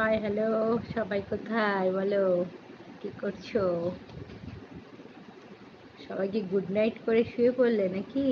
High, hello, সবাই কোথায়? বলো, কি করছ? সবাই কি গুড নাইট করে শুয়ে পড়লে নাকি?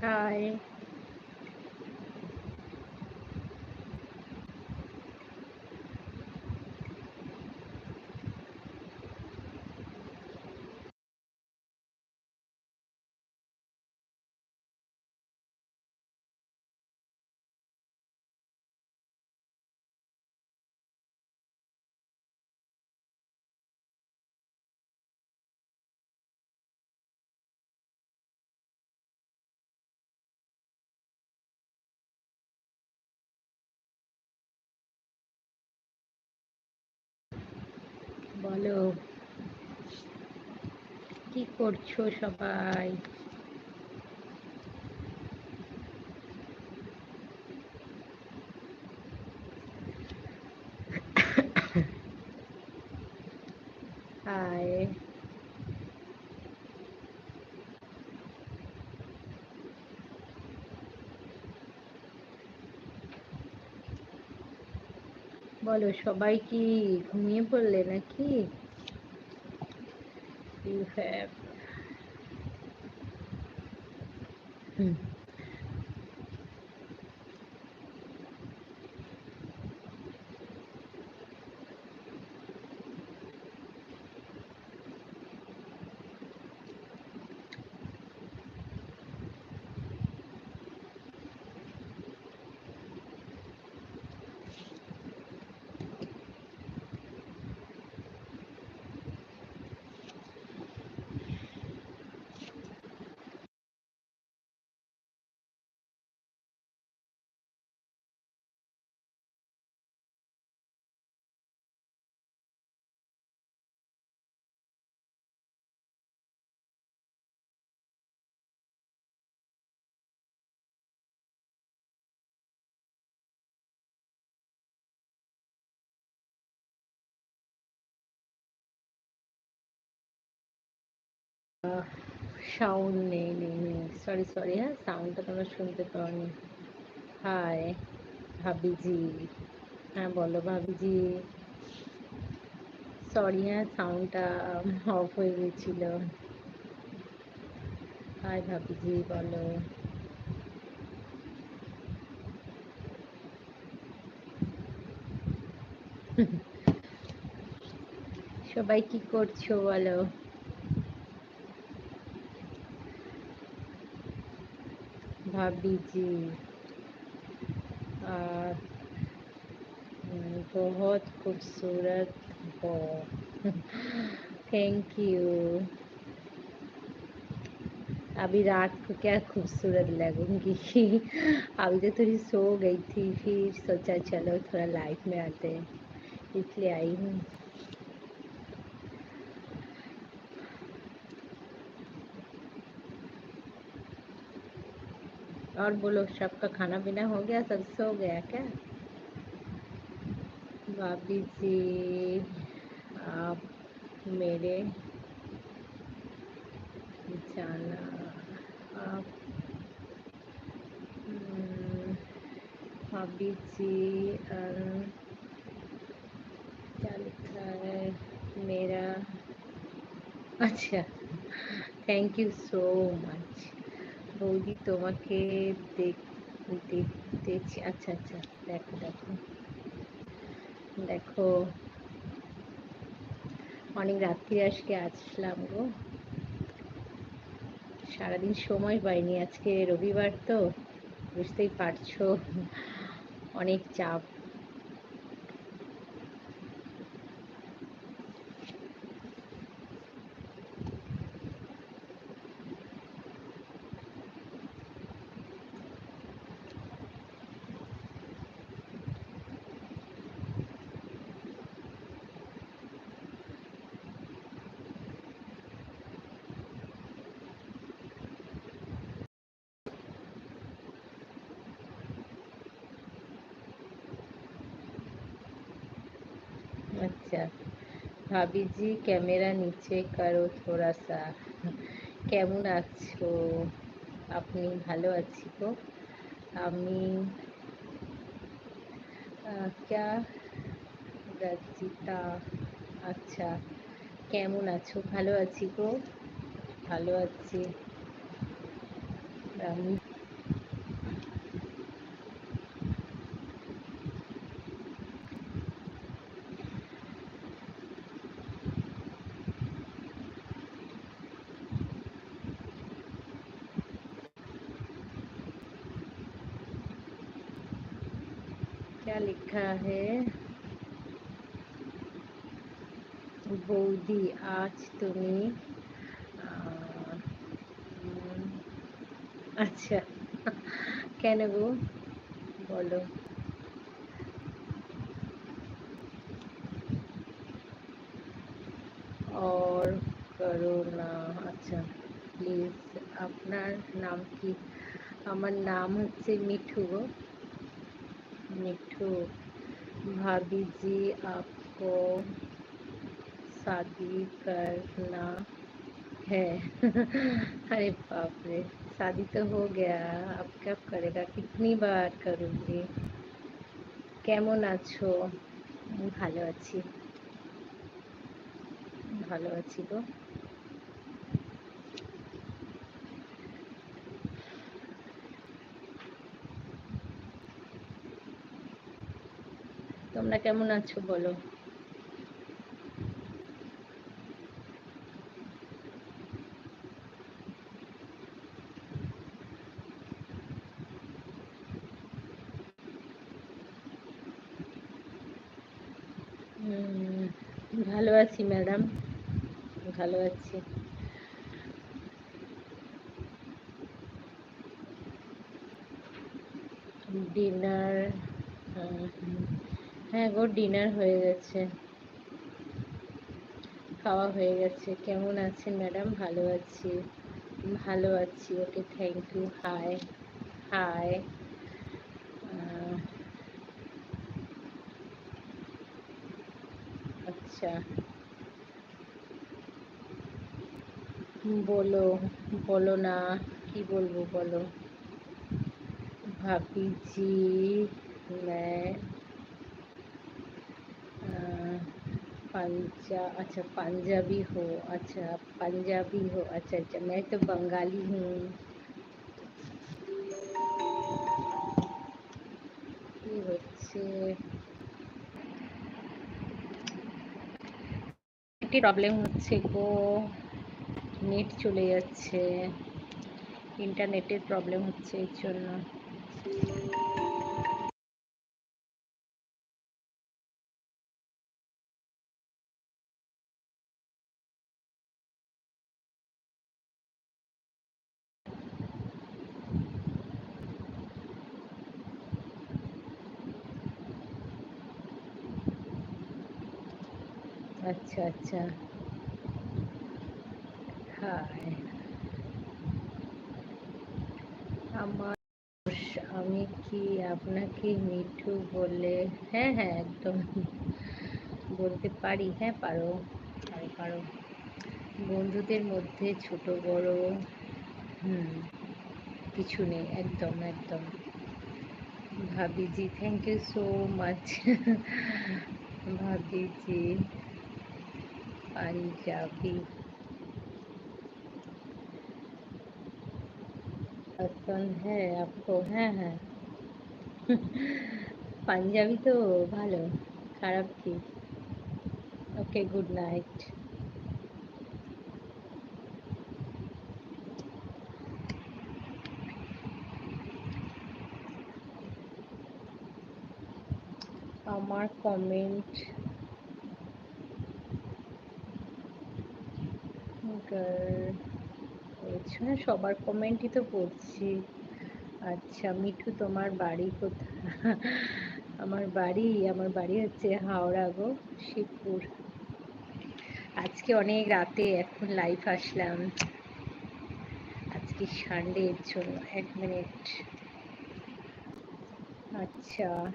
হাই বলো। কি করছ সবাই হাই বলো সবাই কি ঘুমিয়ে পড়লে নাকি? Have hmm. সাউন্ড নেই নেই নেই সরি সরি হ্যাঁ? সাউন্ডটা তোমরা শুনতে পাওনি। হাই ভাবিজি। হ্যাঁ বলো ভাবিজি। সরি হ্যাঁ সাউন্ডটা অফ হয়ে গেছিল। হাই ভাবিজি, বলো। সবাই কি করছ, বলো? भाभी आ, बहुत खूबसूरत हो। थैंक यू अभी रात को क्या खूबसूरत लगूँगी। अभी तो थोड़ी सो गई थी फिर सोचा चलो थोड़ा लाइफ में आते इसलिए आई हूँ। और बोलो सबका खाना पीना हो गया सब सो गया क्या? भाभी जी आप मेरे जाना आप हम्म, भाभी जी क्या लिखा है मेरा अच्छा थैंक यू सो मच বৌদি তোমাকে দেখতেছি আচ্ছা আচ্ছা দেখো দেখো। দেখো। অনেক রাত্রি আজকে আসলাম গো। সারাদিন সময় পাইনি। আজকে রবিবার তো, বুঝতেই পারছ। অনেক চাপ। अच्छा ভাবি জি ক্যামেরা নিচে করো থোড়া সা কেমন আছো আপনি ভালো আছি তো আমি ক্যা রচিতা আচ্ছা কেমন আছো ভালো আছি গো ভালো আছি আমি लिखा है বৌদি আজ তুমি আচ্ছা কেন গো বলো और করো না আচ্ছা প্লিজ আপনার নাম কি আমার নাম হচ্ছে মিঠু গো मिठू भाभी जी आपको शादी करना है अरे बाप रे शादी तो हो गया अब कब करेगा कितनी बार करूँगी কেমন আছো ভালো আছি ভালো আছি গো তোমরা কেমন আছো বলো? ভালো আছি ম্যাডাম ভালো আছি। ডিনার হ্যাঁ গো ডিনার হয়ে গেছে। খাওয়া হয়ে গেছে। কেমন আছেন ম্যাডাম ভালো আছি। ভালো আছি okay thank you hi hi আচ্ছা। বলো বলো না, কি বলব বলো? ভাবিজি पंजा अच्छा पंजाबी हो अच्छा पंजाबी हो अच्छा अच्छा मैं तो बंगाली हूँ কি হচ্ছে একটি প্রবলেম হচ্ছে গো নেট চলে যাচ্ছে ইন্টারনেটের প্রবলেম হচ্ছে এর জন্য আচ্ছা। আচ্ছা হাই আমার, আমি কি আপনাকে মিঠু বলে হ্যাঁ হ্যাঁ একদম বলতে পারি হ্যাঁ পারো পারো পারো। বন্ধুদের মধ্যে ছোট, বড়, হুম, কিছু নেই, একদম একদম। ভাবিজি থ্যাংক ইউ সো মাচ ভাবিজি। पारिजाती पसंद है आपको হ্যাঁ হ্যাঁ পাঞ্জাবি তো ভালো খারাপ কি ওকে গুড নাইট আমার কমেন্ট হ্যাঁ সবার কমেন্টই তো পড়ছি আচ্ছা মিঠু তোমার বাড়ি কোথায় আমার বাড়ি আমার বাড়ি হচ্ছে হাওড়া গো শিবপুর আজকে অনেক রাতে এখন লাইভ আসলাম আজকে সানডে এর জন্য এক মিনিট अच्छा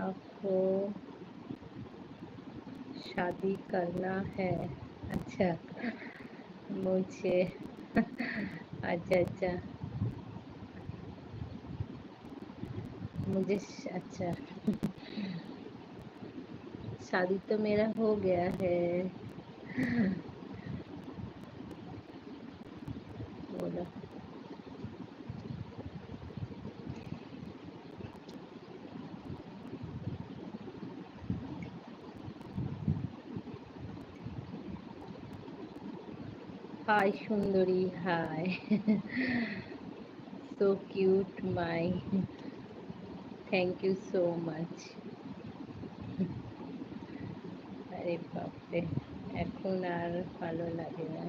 आपको शादी करना है अच्छा मुझे अच्छा अच्छा मुझे अच्छा शादी तो मेरा हो गया है হাই সুন্দরী, hi. So cute my thank you so much আরে বাপরে, এখন আর ভালো লাগে না।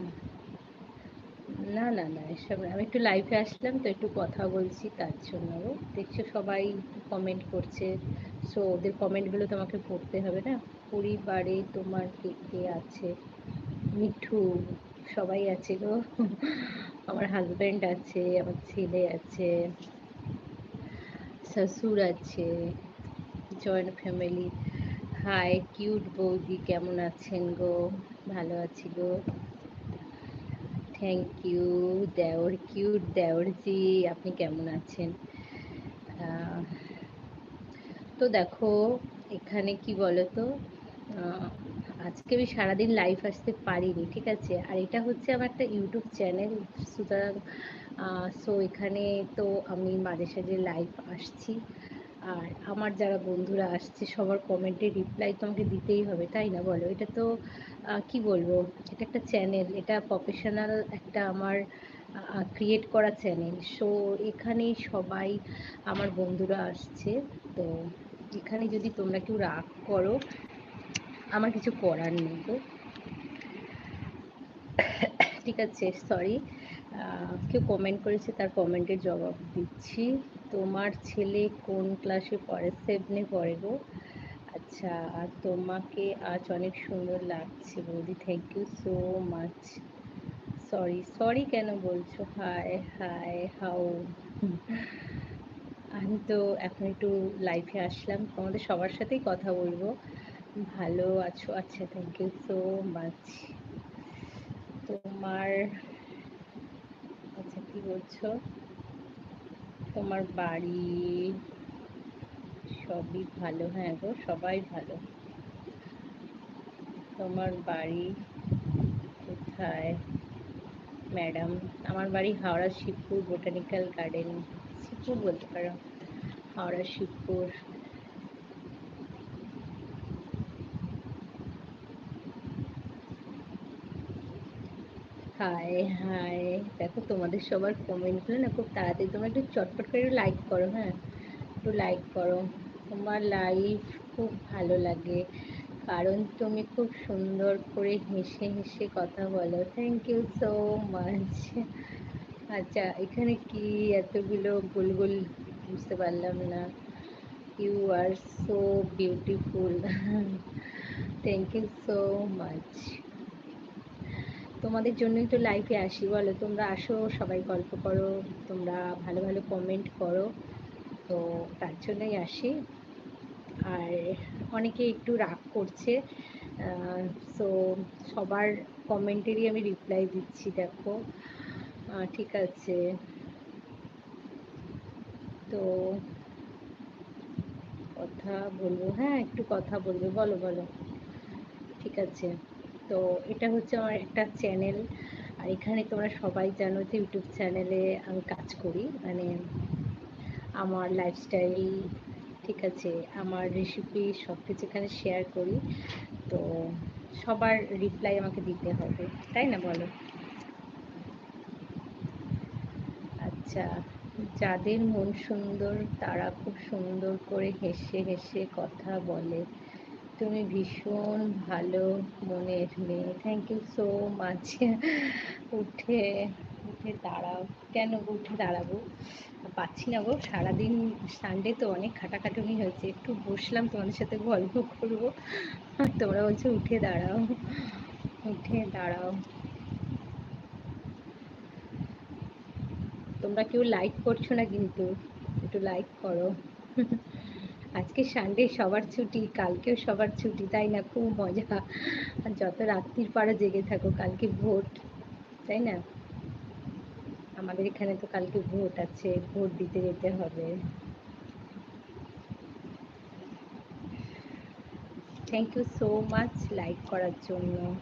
না না না, এসব আমি একটু লাইভে আসলাম, তো একটু কথা বলছি, তার জন্য। দেখছ সবাই কমেন্ট করছে। সো ওদের কমেন্টগুলো তোমাকে পড়তে হবে না? পরিবারে তোমার কে কে আছে? মিঠু। সবাই আছে গো। আমার হাজব্যান্ড আছে, আমার ছেলে আছে, শ্বশুর আছে জয়েন্ট ফ্যামিলি হাই কিউট বৌদি, কেমন আছেন গো? ভালো আছি গো। থ্যাংক ইউ দেওর কিউট দেওরজি, আপনি কেমন আছেন? তো দেখো, এখানে কি বলো তো আজকে আমি সারাদিন লাইভ আসতে পারিনি, ঠিক আছে? আর এটা হচ্ছে আমার একটা ইউটিউব চ্যানেল সুতরাং সো এখানে তো আমি মাঝে সাঝে লাইভ আসছি। আর আমার যারা বন্ধুরা আসছে, সবার কমেন্টে রিপ্লাই তো আমাকে দিতেই হবে, তাই না বলো? এটা তো কি বলব? এটা একটা চ্যানেল এটা প্রফেশনাল একটা আমার ক্রিয়েট করা চ্যানেল সো এখানে সবাই আমার বন্ধুরা আসছে, তো এখানে যদি তোমরা কেউ রাগ করো আমার কিছু করার নেই তো। ঠিক আছে সরি কেউ কমেন্ট করেছে, তার কমেন্টের জবাব দিচ্ছি। তোমার ছেলে কোন ক্লাসে পড়ে? সেভেনে পড়ে গো। আচ্ছা আর তোমাকে আজ অনেক সুন্দর লাগছে বৌদি। Thank you so much sorry sorry কেন বলছো? হাই হাই হাউ আমি তো এখন একটু লাইফে আসলাম। তোমাদের সবার সাথেই কথা বলব। ভালো আছো? আচ্ছা থ্যাংক ইউ সো মাচ তোমার আচ্ছা কি বলছো? তোমার বাড়ি সবই ভালো? হ্যাঁ গো, সবাই ভালো। তোমার বাড়ি কোথায়? ম্যাডাম, আমার বাড়ি হাওড়া শিবপুর বোটানিক্যাল গার্ডেন। শিবপুর বলতে পারো। হাওড়া শিবপুর। হাই হাই দেখো তোমাদের সবার কমেন্টগুলো না খুব তাড়াতাড়ি। তোমরা একটু চটপট করে একটু লাইক করো হ্যাঁ? একটু লাইক করো। তোমার লাইফ খুব ভালো লাগে। কারণ তুমি খুব সুন্দর করে হেসে হেসে কথা বলো। থ্যাংক ইউ সো মাচ আচ্ছা এখানে কি এতগুলো গোল গোল বুঝতে পারলাম না। You are so beautiful thank you so much তোমাদের জন্যই তো লাইফে আসি, বলো। তোমরা আসো, সবাই গল্প করো, তোমরা ভালো ভালো কমেন্ট করো। তো তার জন্যই আসি। আর অনেকে একটু রাগ করছে। সো সবার কমেন্টেরই আমি রিপ্লাই দিচ্ছি, দেখো। ঠিক আছে। তো কথা বলব হ্যাঁ একটু কথা বলবে। বলো বলো। ঠিক আছে। তো এটা হচ্ছে আমার একটা চ্যানেল আর এখানে তোমরা সবাই জানো যে ইউটিউব চ্যানেলে আমি কাজ করি। মানে আমার লাইফস্টাইল ঠিক আছে, আমার রেসিপি সব কিছু এখানে শেয়ার করি। তো সবার রিপ্লাই আমাকে দিতে হবে, তাই না বলো? আচ্ছা যাদের মন সুন্দর, তারা খুব সুন্দর করে হেসে হেসে কথা বলে। তুমি ভীষণ ভালো মনের মেয়ে। থ্যাংক ইউ সো মাচ উঠে উঠে দাঁড়াও। কেন উঠে দাঁড়াবো? পাচ্ছি না গো। সারাদিন সানডে তো অনেক খাটাখাটুনি হয়েছে। একটু বসলাম, তোমাদের সাথে গল্প করব। আর তোমরা বলছো উঠে দাঁড়াও। উঠে দাঁড়াও। তোমরা কেউ লাইক করছ না কিন্তু। একটু লাইক করো। আজকে সানডে সবার ছুটি, কালকেও সবার ছুটি, তাই না? খুব মজা। যত রাত্রির পাড়া জেগে থাকো, কালকে ভোট, তাই না? আমাদের এখানে তো কালকে ভোট আছে, ভোট দিতে যেতে হবে। Thank you so much like করার জন্য।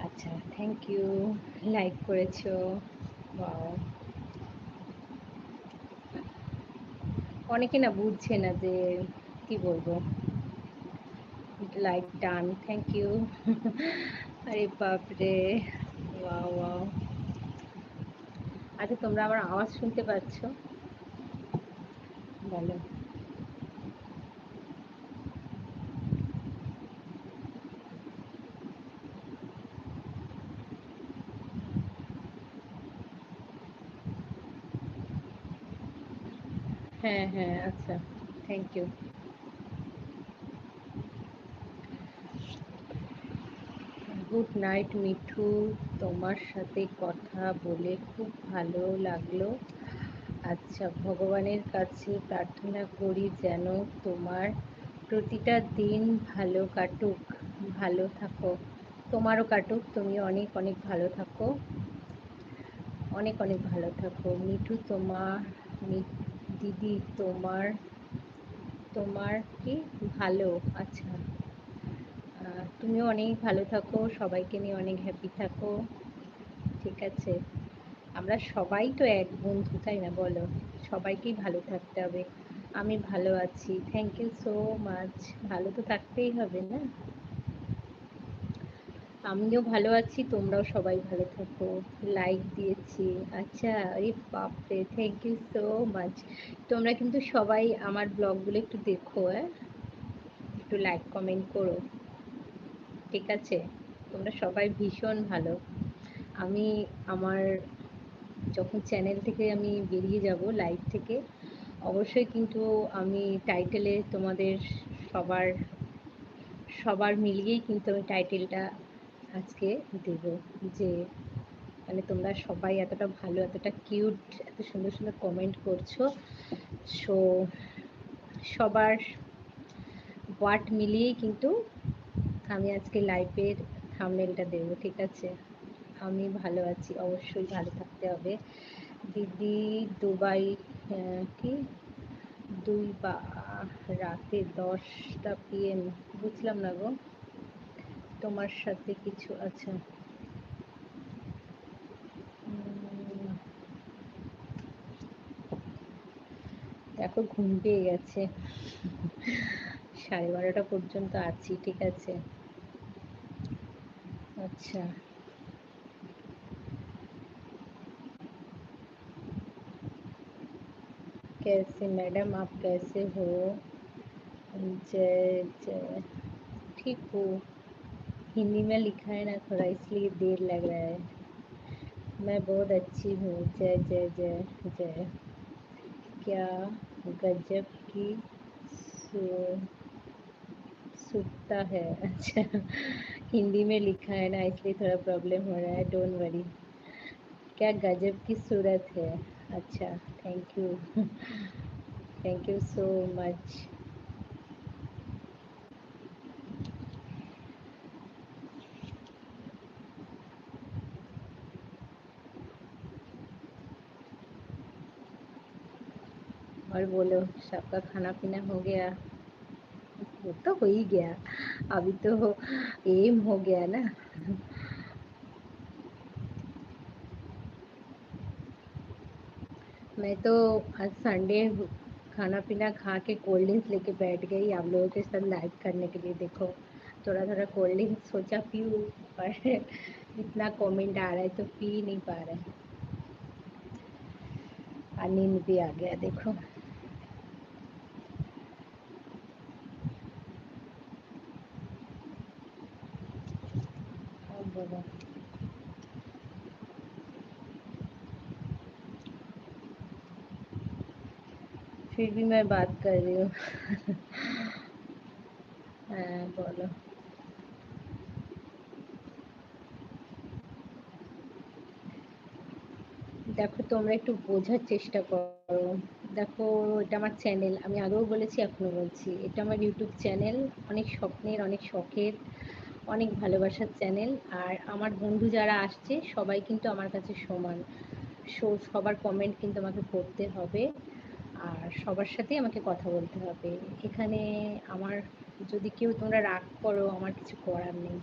আচ্ছা থ্যাংক ইউ লাইক করেছ। অনেকে না বুঝছে না যে কি বলব। লাইক ডান থ্যাংক ইউ আরে বাপরে ওয়াও ওয়াও আচ্ছা তোমরা আমার আওয়াজ শুনতে পাচ্ছ? বলো। হ্যাঁ আচ্ছা। Thank you good night Mithu. তোমার সাথে কথা বলে খুব ভালো লাগল। আচ্ছা ভগবানের কাছে প্রার্থনা করি যেন তোমার প্রতিটা দিন ভালো কাটুক। ভালো থাকো। তোমারও কাটুক, তুমি অনেক অনেক ভালো থাকো। অনেক অনেক ভালো থাকো। মিঠু, তোমার দিদি, তোমার তোমার কি ভালো? আচ্ছা। তুমিও অনেক ভালো থাকো, সবাইকে নিয়ে অনেক হ্যাপি থাকো। ঠিক আছে। আমরা সবাই তো এক বন্ধু, তাই না বলো? সবাইকেই ভালো থাকতে হবে। আমি ভালো আছি। থ্যাংক ইউ সো মাচ ভালো তো থাকতেই হবে না? আমিও ভালো আছি, তোমরাও সবাই ভালো থাকো। লাইক দিয়েছি। আচ্ছা আরে বাপরে থ্যাংক ইউ সো মাচ তোমরা কিন্তু সবাই আমার ব্লগগুলো একটু দেখো হ্যাঁ একটু লাইক কমেন্ট করো। ঠিক আছে? তোমরা সবাই ভীষণ ভালো। আমি আমার, যখন চ্যানেল থেকে আমি বেরিয়ে যাব লাইভ থেকে, অবশ্যই কিন্তু আমি টাইটেলে তোমাদের সবার সবার মিলিয়েই কিন্তু আমি টাইটেলটা আজকে দেব যে মানে তোমরা সবাই এতটা ভালো, এতটা কিউট এত সুন্দর সুন্দর কমেন্ট করছ। সো সবার ওয়াট মিলিয়েই কিন্তু আমি আজকে লাইভের থামনেলটা দেব, ঠিক আছে? আমি ভালো আছি, অবশ্যই ভালো থাকতে হবে। দিদি দুবাই কি? দুই বা, রাতে দশটা পিএম বুঝলাম না গো। তোমার সাথে কিছু আচ্ছা দেখো ঘুম পেয়ে গেছে সাড়ে বারোটা পর্যন্ত আছি ঠিক আছে अच्छा कैसे मैडम आप कैसे हो जय जय ठीक हो हिंदी में लिखा है ना थोड़ा, इसलिए देर लग रहा है। मैं बहुत अच्छी हूँ। जय जय जय जय। क्या गजब की सुखता है। अच्छा हिंदी में लिखा है ना, इसलिए थोड़ा प्रॉब्लम हो रहा है। डोंट वरी क्या गजब की सूरत है। अच्छा thank you thank you so much और बोलो, सबका खाना पीना हो गया। वो तो हो ही गया। अभी तो एम हो गया ना। मैं तो आज संडे खाना पीना खा के कोल्ड ड्रिंक्स लेके बैठ गई। आप लोगों के साथ लाइव करने के लिए देखो। थोड़ा थोड़ा कोल्ड ड्रिंक्स सोचा पीऊँ, पर इतना कमेंट आ रहा है तो पी नहीं पा रहे नींद भी आ गया, देखो। फिर भी मैं बात कर रही हूँ হ্যাঁ বলো দেখো তোমরা একটু বোঝার চেষ্টা করো দেখো এটা আমার চ্যানেল আমি আগেও বলেছি এখনও বলছি এটা আমার ইউটিউব চ্যানেল অনেক স্বপ্নের অনেক শখের অনেক ভালোবাসার চ্যানেল আর আমার বন্ধু যারা আসছে সবাই কিন্তু আমার কাছে সমান সো সবার কমেন্ট কিন্তু আমাকে পড়তে হবে আর সবার সাথেই আমাকে কথা বলতে হবে। এখানে আমার যদি কেউ তোমরা রাগ করো, আমার কিছু করার নেই।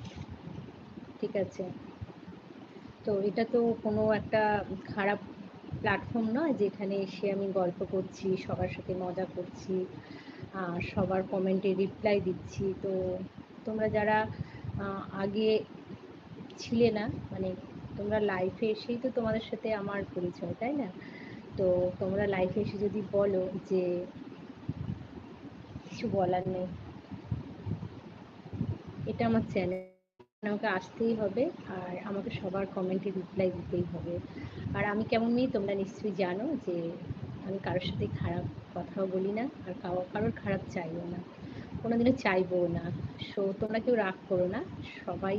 ঠিক আছে? তো এটা তো কোনো একটা খারাপ প্ল্যাটফর্ম নয় যেখানে এসে আমি গল্প করছি, সবার সাথে মজা করছি সবার কমেন্টে রিপ্লাই দিচ্ছি। তো তোমরা যারা আগে ছিলে না মানে তোমরা লাইফে এসেই তো তোমাদের সাথে আমার পরিচয়, তাই না? তো তোমরা লাইফে এসে যদি বলো যে কিছু বলার নেই, এটা আমার চ্যানেল আমাকে আসতেই হবে আর আমাকে সবার কমেন্টে রিপ্লাই দিতেই হবে। আর আমি কেমন মেয়ে তোমরা নিশ্চয়ই জানো যে আমি কারোর সাথে খারাপ কথাও বলি না আর কারোর খারাপ চাইও না, কোনোদিনও চাইব না। সো তোমরা কেউ রাগ করো না, সবাই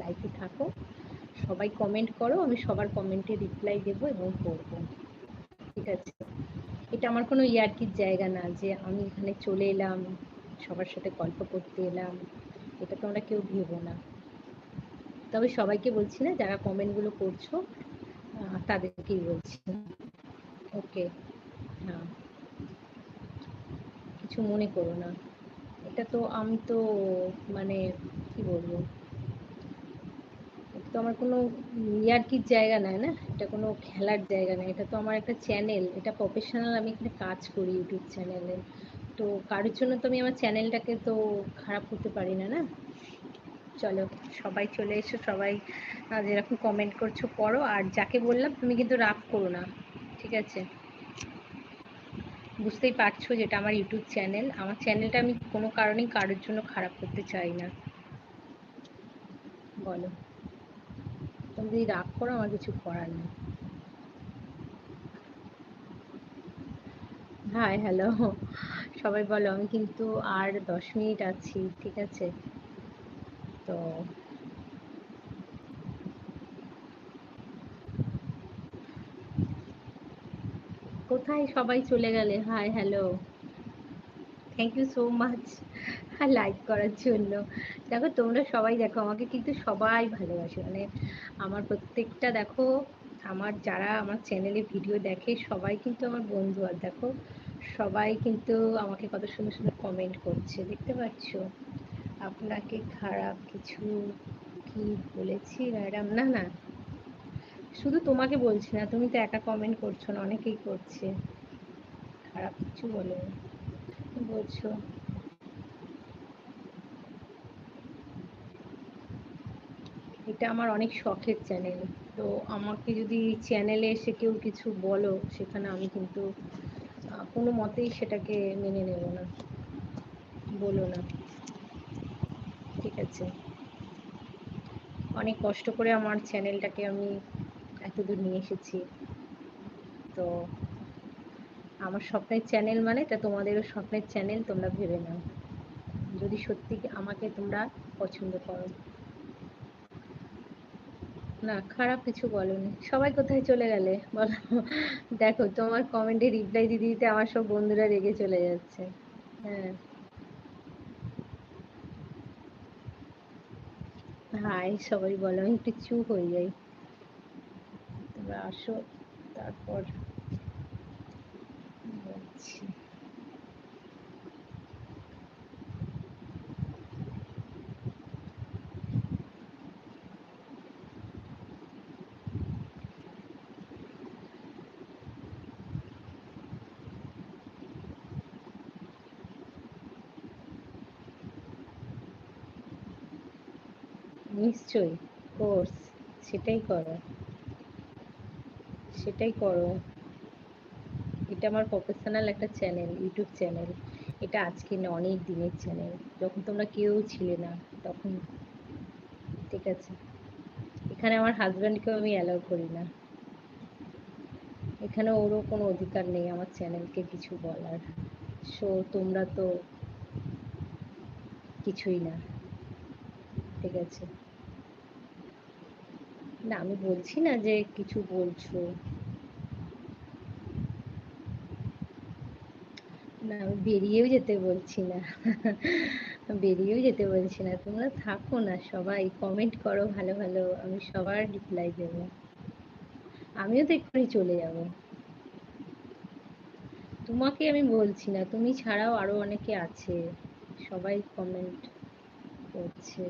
লাইফে থাকো, সবাই কমেন্ট করো, আমি সবার কমেন্টে রিপ্লাই দেবো এবং পড়ব ঠিক আছে। এটা আমার কোনো ইয়ার্কির জায়গা না যে আমি এখানে চলে এলাম, সবার সাথে গল্প করতে এলাম। এটা তোমরা কেউ ভেবো না। তবে সবাইকে বলছি না, যারা কমেন্টগুলো করছ তাদেরকেই বলছি। ওকে হ্যাঁ। কিছু মনে করো না। এটা তো আমি তো মানে কি বলব? তো আমার কোনো ইয়ার্কির জায়গা নয় না? এটা কোনো খেলার জায়গা নয় এটা তো আমার একটা চ্যানেল এটা প্রফেশনাল আমি এখানে কাজ করি ইউটিউব চ্যানেলে তো কারোর জন্য তো আমি আমার চ্যানেলটাকে তো খারাপ করতে পারি না না? চলো, সবাই চলে এসো, সবাই যেরকম কমেন্ট করছ পড়ো আর যাকে বললাম, তুমি কিন্তু রাগ করো না, ঠিক আছে? বুঝতেই পারছ যেটা আমার ইউটিউব চ্যানেল আমার চ্যানেলটা আমি কোনো কারণেই কারোর জন্য খারাপ করতে চাই না। বলো। তুমি যদি রাগ করো, আমার কিছু করার নেই। হাই হ্যালো সবাই বলো, আমি কিন্তু আর দশ মিনিট আছি, ঠিক আছে? তো কোথায় সবাই চলে গেলে? Hi hello thank you so much like করার জন্য। দেখো, তোমরা সবাই দেখো, আমাকে কিন্তু সবাই ভালোবাসে। মানে আমার প্রত্যেকটা দেখো, আমার যারা আমার চ্যানেলে ভিডিও দেখে, সবাই কিন্তু আমার বন্ধু। আর দেখো, সবাই কিন্তু আমাকে কত সুন্দর সুন্দর কমেন্ট করছে। দেখতে পাচ্ছ? আপনাকে খারাপ কিছু কি বলেছি? ম্যাডাম, না না। শুধু তোমাকে বলছি না, তুমি তো একা কমেন্ট করছ না, অনেকেই করছে। খারাপ কিছু বলে। বলছো এটা আমার অনেক শখের চ্যানেল তো আমাকে যদি চ্যানেলে এসে কেউ কিছু বলো, সেখানে আমি কিন্তু কোনো মতেই সেটাকে মেনে নেব না। বলো না। ঠিক আছে। অনেক কষ্ট করে আমার চ্যানেলটাকে আমি এতদূর নিয়ে এসেছি। তো আমার স্বপ্নের চ্যানেল মানে তা তোমাদেরও স্বপ্নের চ্যানেল তোমরা ভেবে নাও। যদি সত্যি আমাকে তোমরা পছন্দ করো। না, খারাপ কিছু বলনি। সবাই কোথায় চলে গেলে? বলো। দেখো, তোমার কমেন্টে রিপ্লাই দিতে দিতে আমার সব বন্ধুরা রেগে চলে যাচ্ছে। হ্যাঁ। হাই, সবাই বলো, আমি একটু চুপ হয়ে যাই। তোমরা আসো, তারপর নিশ্চয়ই কোর্স সেটাই করো। সেটাই করো। এটা আমার প্রফেশনাল একটা চ্যানেল ইউটিউব চ্যানেল এটা আজকে না, অনেক দিনের চ্যানেল যখন তোমরা কেউ ছিলে না, তখন ঠিক আছে। এখানে আমার হাজব্যান্ডকেও আমি অ্যালাউ করি না। এখানে ওরও কোনো অধিকার নেই আমার চ্যানেলকে কিছু বলার। সো তোমরা তো কিছুই না। ঠিক আছে। না, আমি বলছি না যে কিছু বলছো। না, আমি বেরিয়েও যেতে বলছি না। বেরিয়েও যেতে বলছি না। তোমরা থাকো না সবাই কমেন্ট করো ভালো ভালো, আমি সবার রিপ্লাই দেবো। আমিও তো এক্ষুনি চলে যাব। তোমাকে আমি বলছি না, তুমি ছাড়াও আরও অনেকে আছে, সবাই কমেন্ট করছে।